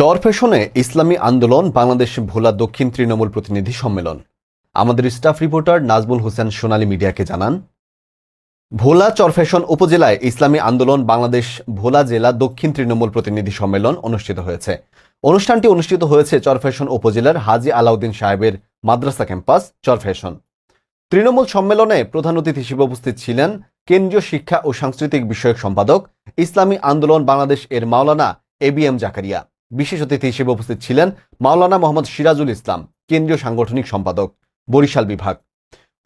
চর ফ্যাশনে ইসলামী আন্দোলন, বাংলাদেশ ভোলা দক্ষিণ তৃণমূল প্রতিনিধি সম্মেলন। আমাদের স্টাফ রিপোর্টার নাজমুল হোসেন সোনালী মিডিয়াকে জানান। ভোলা চরফ্যাশন উপজেলায় ইসলামী আন্দোলন, বাংলাদেশ ভোলা জেলা দক্ষিণ তৃণমূল প্রতিনিধি সম্মেলন অনুষ্ঠিত হয়েছে। অনুষ্ঠানটি অনুষ্ঠিত হয়েছে চরফ্যাশন উপজেলার হাজি আলাউদ্দিন সাহেবের মাদ্রাসা ক্যাম্পাস চরফ্যাশন তৃণমূল সম্মেলনে প্রধান অতিথি হিসেবে উপস্থিত ছিলেন কেন্দ্রীয় শিক্ষা ও সাংস্কৃতিক বিষয়ক সম্পাদক, ইসলামী আন্দোলন, বাংলাদেশ এর মাওলানা এ বি এম জাকারিয়া। বিশেষ অতিথি হিসেবে উপস্থিত ছিলেন মাওলানা মোহাম্মদ সিরাজুল ইসলাম, কেন্দ্রীয় সাংগঠনিক সম্পাদক, বরিশাল বিভাগ।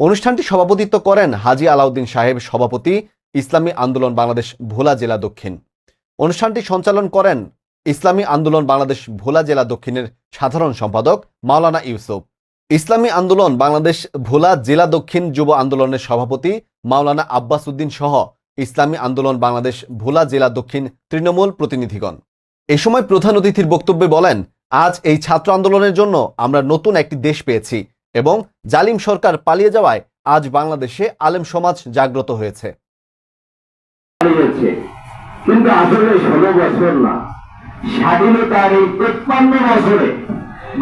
অনুষ্ঠানটি সভাপতিত্ব করেন হাজি আলাউদ্দিন সাহেব, সভাপতি, ইসলামী আন্দোলন বাংলাদেশ ভোলা জেলা দক্ষিণ। অনুষ্ঠানটি সঞ্চালন করেন ইসলামী আন্দোলন বাংলাদেশ ভোলা জেলা দক্ষিণের সাধারণ সম্পাদক মাওলানা ইউসুফ। ইসলামী আন্দোলন বাংলাদেশ ভোলা জেলা দক্ষিণ যুব আন্দোলনের সভাপতি মাওলানা আব্বাস উদ্দিন সহ ইসলামী আন্দোলন বাংলাদেশ ভোলা জেলা দক্ষিণ তৃণমূল প্রতিনিধিগণ। এ সময় প্রধান অতিথির বক্তব্যে বলেন, আজ এই ছাত্র আন্দোলনের জন্য আমরা নতুন একটি দেশ পেয়েছি এবং জালিম সরকার পালিয়ে যাওয়ায় আজ বাংলাদেশে আলেম সমাজ জাগ্রত হয়েছে। কিন্তু আসলে ষোলো বছর না। স্বাধীনতার এই বছরে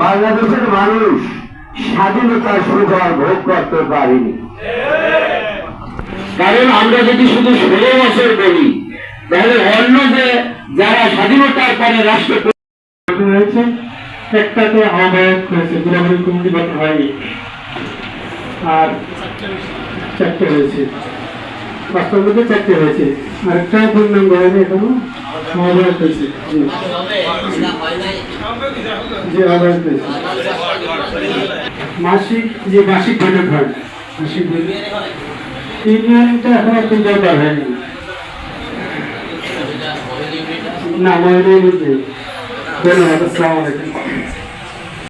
বাংলাদেশের মানুষ স্বাধীনতার ভোগ করতে পারেনি। কারণ আমরা যদি শুধু ষোলো বছর বলি, তাহলে অন্য যে যারা স্বাধীনতার পরে রাষ্ট্র হয়েছে একটাতে আহ্বায়ক হয়েছে, গুলাবরী কমিটি গঠন হয়নি। আর চারটে হয়েছে। পাঁচটার মধ্যে চারটে হয়েছে। আরেকটা পূর্ণাঙ্গ হয়নি এখনও? আহ্বায়ক হয়েছে, জি। আহ্বায়ক হয়েছে। মাসিক, যে মাসিক বৈঠক হয়, মাসিক ইউনিয়নটা একটু দরকার হয়নি। না নেই ধন্যবাদ আসসালামু আলাইকুম